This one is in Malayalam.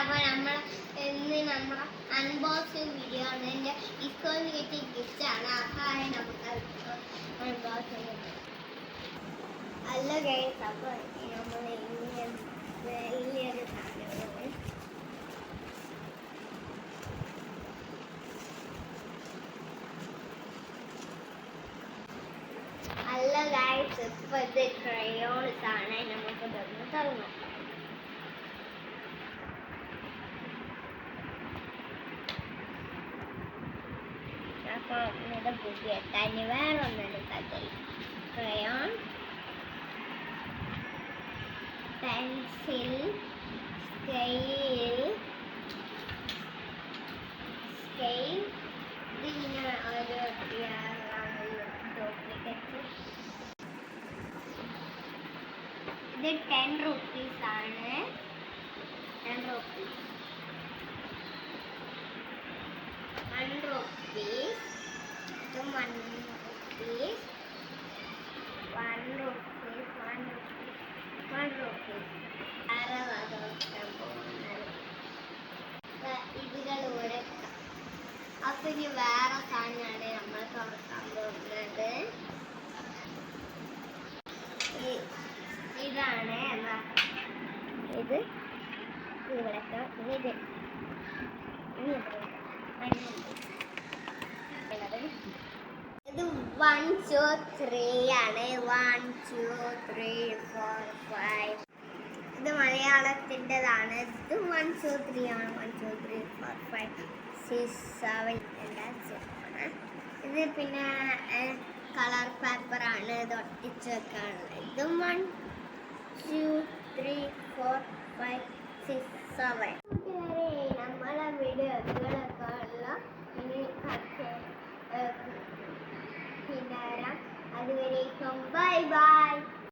അപ്പോൾ നമ്മൾ ഇന്ന് നമ്മളെ അൺബോക്സിങ് വീഡിയോ ആണ്. എന്റെ ഇസ്കോന്ന് കിട്ടിയ ആണ്. അപ്പായ നമുക്ക് അൺബോക്സിങ് അല്ല ഗൈസ് അപ്പോൾ നമ്മൾ ഇങ്ങനെ സാധനമാണ്. അല്ല ഗൈസ് ഇപ്പൊ ഇത് ക്രയോൺസ് ആണ് നമുക്ക് തന്നു. തുറന്നു ഇത് പുതിയ തനി വേറെ ഒന്നും എടുക്കത്തില്ല ക്രയോൺ പെൻസിൽ സ്കെയിൽ സ്കെയിൽ ഇതിങ്ങനെ ഒരു ഡ്യൂപ്ലിക്കറ്റ് ഇത് ടെൻ റുപ്പീസ് ആണ്. ടെൻ റുപ്പീസ് വൺ റുപ്പീസ് ഇത് rupees, one rupees, one rupees, one rupees. Rupees വേറെ പോകുന്നത് ഇതിലൂടെ അപ്പൊ ഇനി വേറെ സാധനമാണ് നമ്മൾ തുറക്കാൻ പോകുന്നത് ഇതാണ് ഇത് ഇവിടെ ഇത് ഇനി ഇത് ഉള്ളത്. ഇത് വൺ ടു ത്രീ ആണ്. One two three four five ഇത് മലയാളത്തിന്റെതാണ്. ഇത് വൺ ടു ത്രീ ആണ്. One two three four five six seven ഇത് പിന്നെ കളർ പേപ്പറാണ് ഇത് ഒട്ടിച്ച് വെക്കാനുള്ളത് ഇതും one two three four five six seven അതുവരേക്കും ബൈ ബൈ